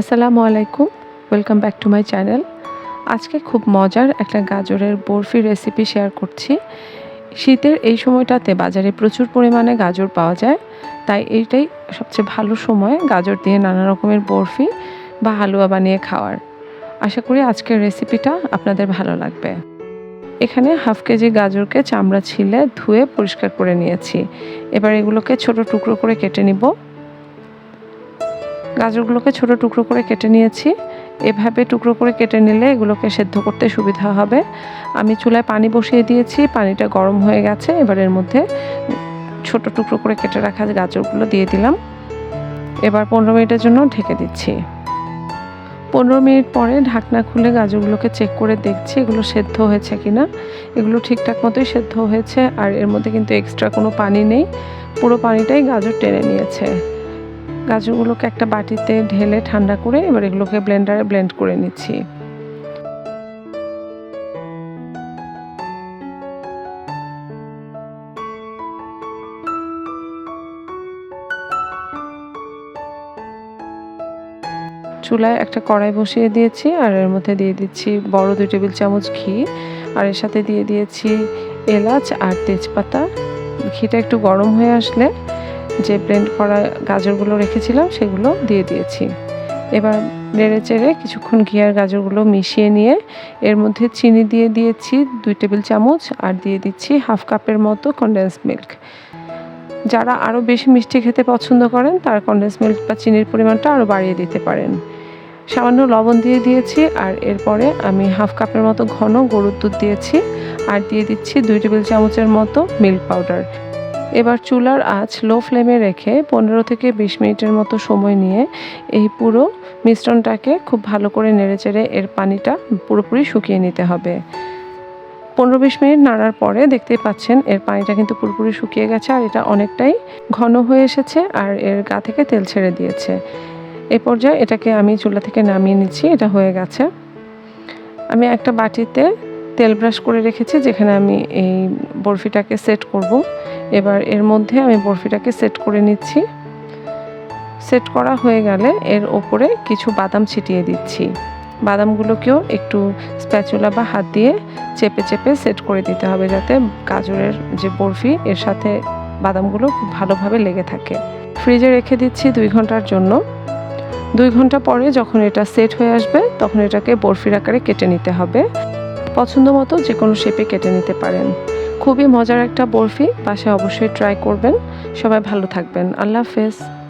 আসসালামু আলাইকুম welcome back to my channel আজকে খুব মজার একটা গাজরের বরফি রেসিপি শেয়ার করছি। শীতের এই সময়টাতে বাজারে প্রচুর পরিমাণে গাজর পাওয়া যায়, তাই এইটাই সবচেয়ে ভালো সময় গাজর দিয়ে নানা রকমের বরফি বা হালুয়া বানিয়ে খাওয়ার। আশা করি আজকের রেসিপিটা আপনাদের ভালো লাগবে। এখানে হাফ কেজি গাজরকে চামড়া ছিলে ধুয়ে পরিষ্কার করে নিয়েছি। এবার এগুলোকে ছোট টুকরো করে কেটে নিব। গাজরগুলোকে ছোট টুকরো করে কেটে নিয়েছি। এভাবে টুকরো করে কেটে নিলে এগুলোকে সেদ্ধ করতে সুবিধা হবে। আমি চুলায় পানি বসিয়ে দিয়েছি, পানিটা গরম হয়ে গেছে। এবার এর মধ্যে ছোট টুকরো করে কেটে রাখা গাজরগুলো দিয়ে দিলাম। এবার পনেরো মিনিটের জন্য ঢেকে দিচ্ছি। পনেরো মিনিট পরে ঢাকনা খুলে গাজরগুলোকে চেক করে দেখছি এগুলো সেদ্ধ হয়েছে কিনা। এগুলো ঠিকঠাক মতোই সেদ্ধ হয়েছে আর এর মধ্যে কিন্তু এক্সট্রা কোনো পানি নেই। পুরো পানিটাই গাজর টেনে নিয়েছে। গাজরগুলোকে একটা বাটিতে ঢেলে ঠান্ডা করে এবার এগুলোকে ব্লেন্ডারে ব্লেন্ড করে নিচ্ছি। চুলায় একটা কড়াই বসিয়ে দিয়েছি আর এর মধ্যে দিয়ে দিচ্ছি বড় দুই টেবিল চামচ ঘি আর এর সাথে দিয়ে দিয়েছি এলাচ আর তেজপাতা। ঘিটা একটু গরম হয়ে আসলে যে ব্লেন্ড করা গাজরগুলো রেখেছিলাম, সেগুলো দিয়ে দিয়েছি। এবার নেড়ে চেড়ে কিছুক্ষণ ঘি আর গাজরগুলো মিশিয়ে নিয়ে এর মধ্যে চিনি দিয়ে দিয়েছি দুই টেবিল চামচ আর দিয়ে দিচ্ছি হাফ কাপের মতো কনডেন্স মিল্ক যারা আরও বেশি মিষ্টি খেতে পছন্দ করেন, তার কনডেন্স মিল্ক বা চিনির পরিমাণটা আরও বাড়িয়ে দিতে পারেন। সামান্য লবণ দিয়ে দিয়েছি আর এরপরে আমি হাফ কাপের মতো ঘন গরুর দুধ দিয়েছি আর দিয়ে দিচ্ছি দুই টেবিল চামচের মতো মিল্ক পাউডার এবার চুলার আঁচ লো ফ্লেমে রেখে পনেরো থেকে বিশ মিনিটের মতো সময় নিয়ে এই পুরো মিশ্রণটাকে খুব ভালো করে নেড়েচেড়ে এর পানিটা পুরোপুরি শুকিয়ে নিতে হবে। পনেরো বিশ মিনিট নাড়ার পরে দেখতেই পাচ্ছেন এর পানিটা কিন্তু পুরোপুরি শুকিয়ে গেছে আর এটা অনেকটাই ঘন হয়ে এসেছে আর এর গা থেকে তেল ছেড়ে দিয়েছে। এই পর্যায়ে এটাকে আমি চুলা থেকে নামিয়ে নিচ্ছি, এটা হয়ে গেছে। আমি একটা বাটিতে তেল ব্রাশ করে রেখেছি, যেখানে আমি এই বরফিটাকে সেট করব। এবার এর মধ্যে আমি বরফিটাকে সেট করে নিচ্ছি। সেট করা হয়ে গেলে এর ওপরে কিছু বাদাম ছিটিয়ে দিচ্ছি। বাদামগুলোকেও একটু স্প্যাচুলা বা হাত দিয়ে চেপে চেপে সেট করে দিতে হবে যাতে গাজরের যে বরফি, এর সাথে বাদামগুলো খুব ভালোভাবে লেগে থাকে। ফ্রিজে রেখে দিচ্ছি দুই ঘণ্টার জন্য। দুই ঘণ্টা পরে যখন এটা সেট হয়ে আসবে, তখন এটাকে বরফির আকারে কেটে নিতে হবে। পছন্দ মতো যে কোনো শেপে কেটে নিতে পারেন। খুবই মজার একটা বরফি পাশে অবশ্যই ট্রাই করবেন। সবাই ভালো থাকবেন। আল্লাহ হাফেজ।